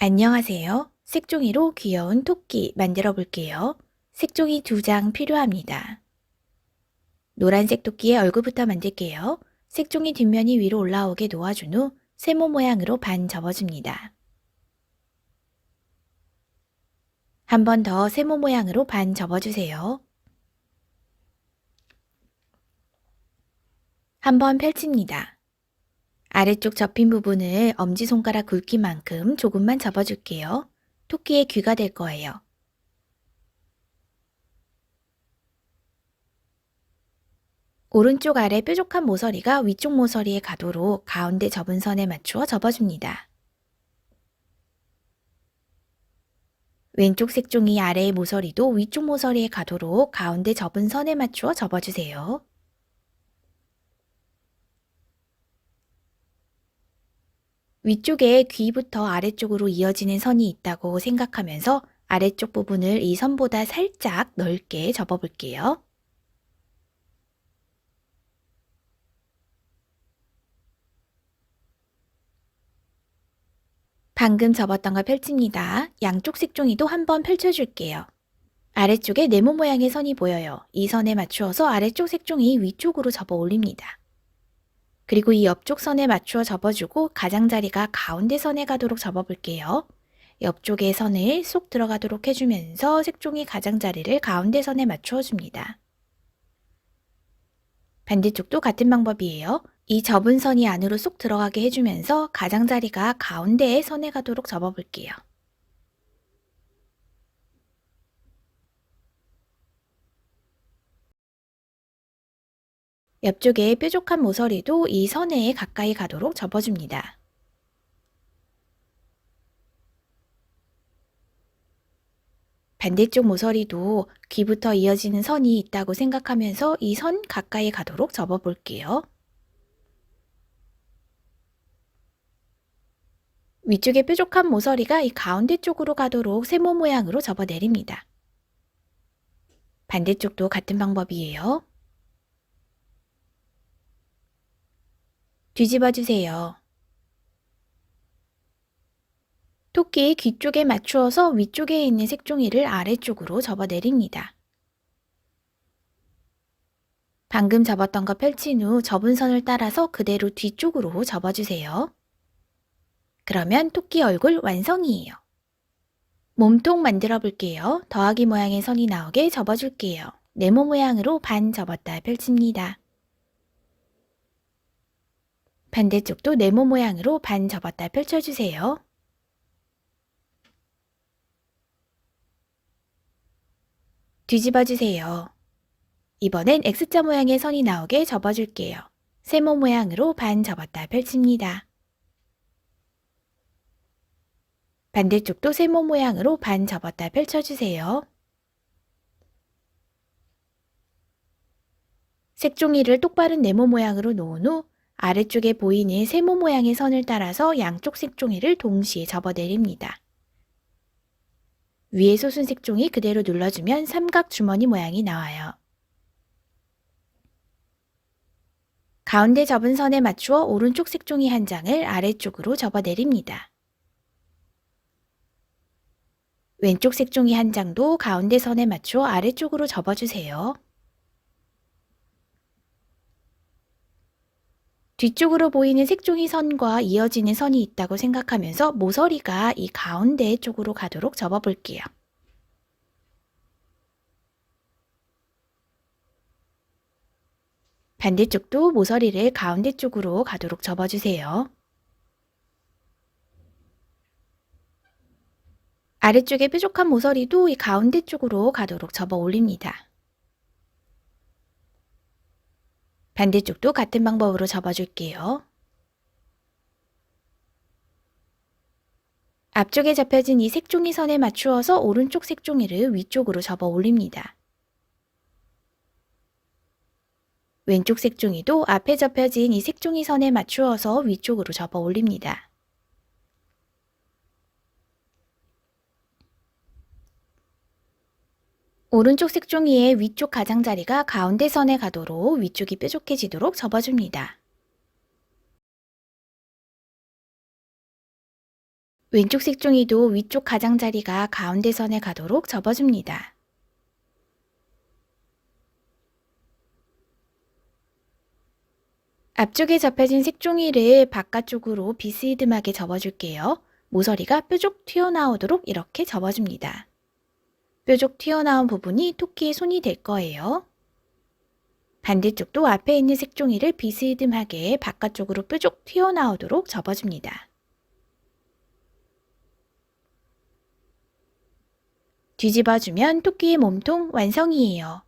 안녕하세요. 색종이로 귀여운 토끼 만들어 볼게요. 색종이 두 장 필요합니다. 노란색 토끼의 얼굴부터 만들게요. 색종이 뒷면이 위로 올라오게 놓아준 후 세모 모양으로 반 접어줍니다. 한 번 더 세모 모양으로 반 접어주세요. 한 번 펼칩니다. 아래쪽 접힌 부분을 엄지손가락 굵기만큼 조금만 접어줄게요. 토끼의 귀가 될 거예요. 오른쪽 아래 뾰족한 모서리가 위쪽 모서리에 가도록 가운데 접은 선에 맞추어 접어줍니다. 왼쪽 색종이 아래의 모서리도 위쪽 모서리에 가도록 가운데 접은 선에 맞추어 접어주세요. 위쪽에 귀부터 아래쪽으로 이어지는 선이 있다고 생각하면서 아래쪽 부분을 이 선보다 살짝 넓게 접어볼게요. 방금 접었던 걸 펼칩니다. 양쪽 색종이도 한번 펼쳐줄게요. 아래쪽에 네모 모양의 선이 보여요. 이 선에 맞추어서 아래쪽 색종이 위쪽으로 접어 올립니다. 그리고 이 옆쪽 선에 맞추어 접어주고 가장자리가 가운데 선에 가도록 접어볼게요. 옆쪽의 선을 쏙 들어가도록 해주면서 색종이 가장자리를 가운데 선에 맞추어 줍니다. 반대쪽도 같은 방법이에요. 이 접은 선이 안으로 쏙 들어가게 해주면서 가장자리가 가운데에 선에 가도록 접어볼게요. 옆쪽에 뾰족한 모서리도 이 선에 가까이 가도록 접어줍니다. 반대쪽 모서리도 귀부터 이어지는 선이 있다고 생각하면서 이 선 가까이 가도록 접어볼게요. 위쪽에 뾰족한 모서리가 이 가운데 쪽으로 가도록 세모 모양으로 접어내립니다. 반대쪽도 같은 방법이에요. 뒤집어 주세요. 토끼 귀 쪽에 맞추어서 위쪽에 있는 색종이를 아래쪽으로 접어 내립니다. 방금 접었던 거 펼친 후 접은 선을 따라서 그대로 뒤쪽으로 접어주세요. 그러면 토끼 얼굴 완성이에요. 몸통 만들어 볼게요. 더하기 모양의 선이 나오게 접어줄게요. 네모 모양으로 반 접었다 펼칩니다. 반대쪽도 네모 모양으로 반 접었다 펼쳐주세요. 뒤집어 주세요. 이번엔 X자 모양의 선이 나오게 접어줄게요. 세모 모양으로 반 접었다 펼칩니다. 반대쪽도 세모 모양으로 반 접었다 펼쳐주세요. 색종이를 똑바른 네모 모양으로 놓은 후 아래쪽에 보이는 세모 모양의 선을 따라서 양쪽 색종이를 동시에 접어내립니다. 위에 솟은 색종이 그대로 눌러주면 삼각 주머니 모양이 나와요. 가운데 접은 선에 맞추어 오른쪽 색종이 한 장을 아래쪽으로 접어내립니다. 왼쪽 색종이 한 장도 가운데 선에 맞추어 아래쪽으로 접어주세요. 뒤쪽으로 보이는 색종이 선과 이어지는 선이 있다고 생각하면서 모서리가 이 가운데 쪽으로 가도록 접어볼게요. 반대쪽도 모서리를 가운데 쪽으로 가도록 접어주세요. 아래쪽에 뾰족한 모서리도 이 가운데 쪽으로 가도록 접어 올립니다. 반대쪽도 같은 방법으로 접어줄게요. 앞쪽에 접혀진 이 색종이 선에 맞추어서 오른쪽 색종이를 위쪽으로 접어 올립니다. 왼쪽 색종이도 앞에 접혀진 이 색종이 선에 맞추어서 위쪽으로 접어 올립니다. 오른쪽 색종이의 위쪽 가장자리가 가운데 선에 가도록 위쪽이 뾰족해지도록 접어줍니다. 왼쪽 색종이도 위쪽 가장자리가 가운데 선에 가도록 접어줍니다. 앞쪽에 접혀진 색종이를 바깥쪽으로 비스이듬하게 접어줄게요. 모서리가 뾰족 튀어나오도록 이렇게 접어줍니다. 뾰족 튀어나온 부분이 토끼의 손이 될 거예요. 반대쪽도 앞에 있는 색종이를 비스이듬하게 바깥쪽으로 뾰족 튀어나오도록 접어줍니다. 뒤집어주면 토끼의 몸통 완성이에요.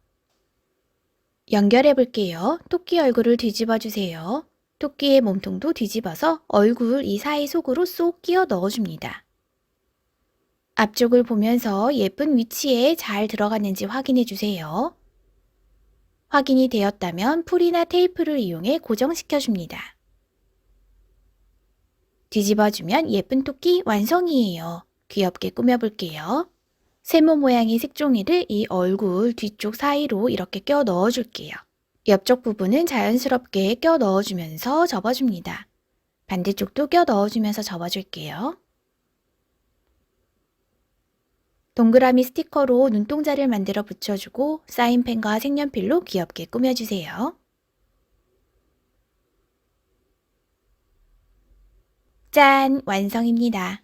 연결해 볼게요. 토끼 얼굴을 뒤집어 주세요. 토끼의 몸통도 뒤집어서 얼굴 이 사이 속으로 쏙 끼워 넣어줍니다. 앞쪽을 보면서 예쁜 위치에 잘 들어갔는지 확인해 주세요. 확인이 되었다면 풀이나 테이프를 이용해 고정시켜 줍니다. 뒤집어주면 예쁜 토끼 완성이에요. 귀엽게 꾸며볼게요. 세모 모양의 색종이를 이 얼굴 뒤쪽 사이로 이렇게 껴 넣어줄게요. 옆쪽 부분은 자연스럽게 껴 넣어주면서 접어줍니다. 반대쪽도 껴 넣어주면서 접어줄게요. 동그라미 스티커로 눈동자를 만들어 붙여주고 사인펜과 색연필로 귀엽게 꾸며주세요. 짠! 완성입니다.